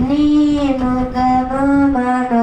నీ ముఖము మనోహరము